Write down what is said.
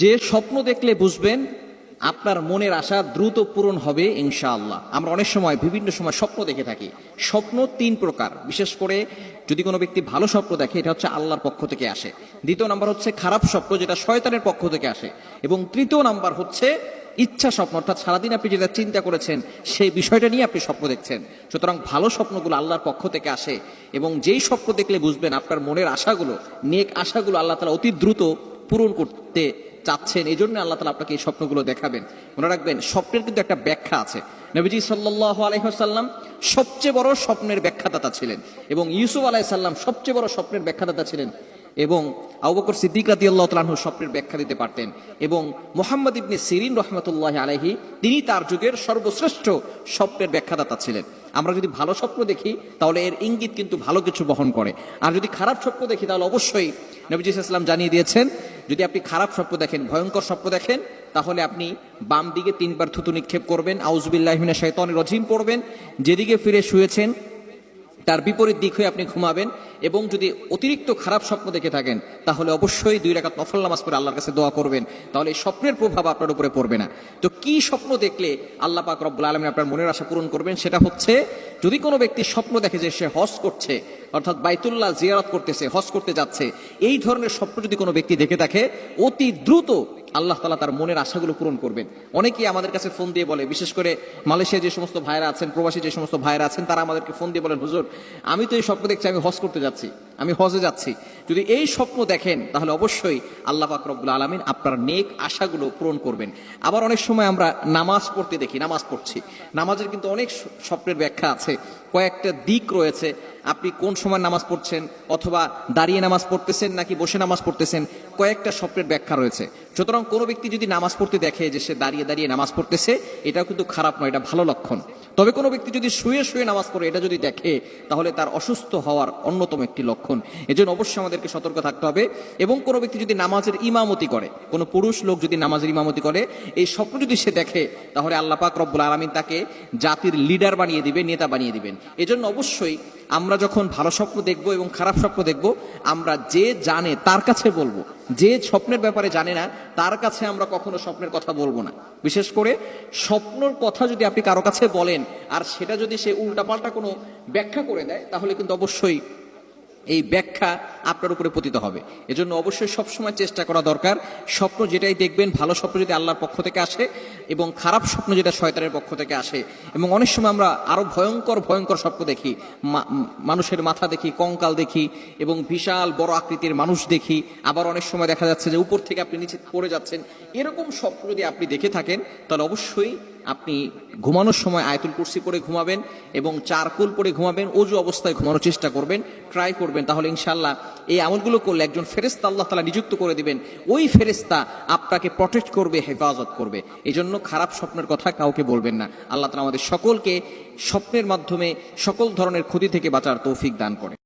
যে স্বপ্ন দেখলে বুঝবেন, আপনার মনের আশা দ্রুত পূরণ হবে ইনশাআল্লাহ। আমরা অনেক সময় বিভিন্ন সময় স্বপ্ন দেখে থাকি। স্বপ্ন তিন প্রকার। বিশেষ করে যদি কোনো ব্যক্তি ভালো স্বপ্ন দেখে, এটা হচ্ছে আল্লাহর পক্ষ থেকে আসে। দ্বিতীয় নাম্বার হচ্ছে খারাপ স্বপ্ন, যেটা শয়তানের পক্ষ থেকে আসে। এবং তৃতীয় নাম্বার হচ্ছে ইচ্ছা স্বপ্ন, অর্থাৎ সারাদিন আপনি যেটা চিন্তা করেছেন, সেই বিষয়টা নিয়ে আপনি স্বপ্ন দেখছেন। সুতরাং ভালো স্বপ্নগুলো আল্লাহর পক্ষ থেকে আসে এবং যেই স্বপ্ন দেখলে বুঝবেন, আপনার মনের আশাগুলো, নেক আশাগুলো আল্লাহ তালা অতি দ্রুত পূরণ করতে চাচ্ছেন এই জন্য আল্লাহ তালা আপনাকে এই স্বপ্নগুলো দেখাবেন। মনে রাখবেন, স্বপ্নের কিন্তু একটা ব্যাখ্যা আছে। নবীজি সাল্লাহ আলহাম সবচেয়ে বড় স্বপ্নের ব্যাখ্যাদাতা ছিলেন এবং ইউসুফ আলাইসাল্লাম সবচেয়ে বড় স্বপ্নের ব্যাখ্যাদাতা ছিলেন এবং আবুবকর সিদ্দিক রাদি আল্লাহ তালাহু স্বপ্নের ব্যাখ্যা দিতে পারতেন এবং মোহাম্মদ ইবনে সিরিন রহমতুল্লাহ আলহি তিনি তার যুগের সর্বশ্রেষ্ঠ স্বপ্নের ব্যাখ্যাদাতা ছিলেন। আমরা যদি ভালো স্বপ্ন দেখি, তাহলে এর ইঙ্গিত কিন্তু ভালো কিছু বহন করে। আর যদি খারাপ স্বপ্ন দেখি, তাহলে অবশ্যই নবীজি ইসলাম জানিয়ে দিয়েছেন যদি আপনি খারাপ স্বপ্ন দেখেন, ভয়ঙ্কর স্বপ্ন দেখেন, তাহলে আপনি বাম দিকে তিনবার থুতু নিক্ষেপ করবেন। আউজবিল্লাহমিনা শৈতনের রজিম পড়বেন। যেদিকে ফিরে শুয়েছেন তার বিপরীত দিক হয়ে আপনি ঘুমাবেন এবং যদি অতিরিক্ত খারাপ স্বপ্ন দেখে থাকেন, তাহলে অবশ্যই দুই রাকাত নফল নামাজ পড়ে আল্লাহর কাছে দোয়া করবেন। তাহলে এই স্বপ্নের প্রভাব আপনার উপরে পড়বে না। তো কি স্বপ্ন দেখলে আল্লাহ পাক রব্বুল আলমিন আপনার মনের আশা পূরণ করবেন? সেটা হচ্ছে, যদি কোনো ব্যক্তি স্বপ্ন দেখে যে সে হজ করছে, অর্থাৎ বাইতুল্লাহ জিয়ারত করতেছে, হজ করতে যাচ্ছে, এই ধরনের স্বপ্ন যদি কোনো ব্যক্তি দেখে থাকে, অতি দ্রুত আল্লাহ তালা তার মনের আশাগুলো পূরণ করবেন। অনেকেই আমাদের কাছে ফোন দিয়ে বলে, বিশেষ করে মালয়েশিয়া যে সমস্ত ভাইরা আছেন, প্রবাসী যে সমস্ত ভাইরা আছেন, তারা আমাদেরকে ফোন দিয়ে বলেন, হুজুর, আমি তো এই স্বপ্ন দেখছি, আমি হজ করতে যাচ্ছি, আমি হজে যাচ্ছি। যদি এই স্বপ্ন দেখেন, তাহলে অবশ্যই আল্লাহ পাক রব্বুল আলমিন আপনার নেক আশাগুলো পূরণ করবেন। আবার অনেক সময় আমরা নামাজ পড়তে দেখি, নামাজ পড়ছি। নামাজের কিন্তু অনেক স্বপ্নের ব্যাখ্যা আছে। কয়েকটা দিক রয়েছে। আপনি কোন সময় নামাজ পড়ছেন, অথবা দাঁড়িয়ে নামাজ পড়তেছেন নাকি বসে নামাজ পড়তেছেন, কয়েকটা স্বপ্নের ব্যাখ্যা রয়েছে। সুতরাং কোনো ব্যক্তি যদি নামাজ পড়তে দেখে যে সে দাঁড়িয়ে দাঁড়িয়ে নামাজ পড়তেছে, এটাও কিন্তু খারাপ নয়, এটা ভালো লক্ষণ। তবে কোনো ব্যক্তি যদি শুয়ে শুয়ে নামাজ পড়ে, এটা যদি দেখে, তাহলে তার অসুস্থ হওয়ার অন্যতম একটি লক্ষণ। এজন্য অবশ্যই আমাদেরকে সতর্ক থাকতে হবে। এবং কোনো ব্যক্তি যদি নামাজের ইমামতি করে, কোনো পুরুষ লোক যদি নামাজের ইমামতি করে, এই স্বপ্ন যদি সে দেখে, তাহলে আল্লাহ পাক রব্বুল আলমিন তাকে জাতির লিডার বানিয়ে দিবে নেতা বানিয়ে দিবেন। এজন্য অবশ্যই আমরা যখন ভালো স্বপ্ন দেখব এবং খারাপ স্বপ্ন দেখব, আমরা যে জানে তার কাছে বলব। যে স্বপ্নের ব্যাপারে জানে না, তার কাছে আমরা কখনো স্বপ্নের কথা বলব না। বিশেষ করে স্বপ্নর কথা যদি আপনি কারও কাছে বলেন, আর সেটা যদি সে উল্টাপাল্টা কোনো ব্যাখ্যা করে দেয়, তাহলে কিন্তু অবশ্যই এই ব্যাখ্যা আপনার উপরে পতিত হবে। এজন্য অবশ্যই সবসময় চেষ্টা করা দরকার। স্বপ্ন যেটাই দেখবেন, ভালো স্বপ্ন যদি আল্লাহর পক্ষ থেকে আসে এবং খারাপ স্বপ্ন যেটা শয়তানের পক্ষ থেকে আসে এবং অনেক সময় আমরা আরও ভয়ঙ্কর ভয়ঙ্কর স্বপ্ন দেখি মানুষের মাথা দেখি, কঙ্কাল দেখি এবং বিশাল বড় আকৃতির মানুষ দেখি। আবার অনেক সময় দেখা যাচ্ছে যে উপর থেকে আপনি নিচে পড়ে যাচ্ছেন। এরকম স্বপ্ন যদি আপনি দেখে থাকেন, তাহলে অবশ্যই আপনি ঘুমানোর সময় আয়তুল কুরসি পরে ঘুমাবেন এবং চারকুল পরে ঘুমাবেন, অজু অবস্থায় ঘুমানোর চেষ্টা করবেন ট্রাই করবেন। তাহলে ইনশাল্লাহ এই আমলগুলো করলে একজন ফেরেস্তা আল্লাহ তালা নিযুক্ত করে দিবেন। ওই ফেরেস্তা আপনাকে প্রটেক্ট করবে, হেফাজত করবে। এই জন্য খারাপ স্বপ্নের কথা কাউকে বলবেন না। আল্লাহ তালা আমাদের সকলকে স্বপ্নের মাধ্যমে সকল ধরনের ক্ষতি থেকে বাঁচার তৌফিক দান করে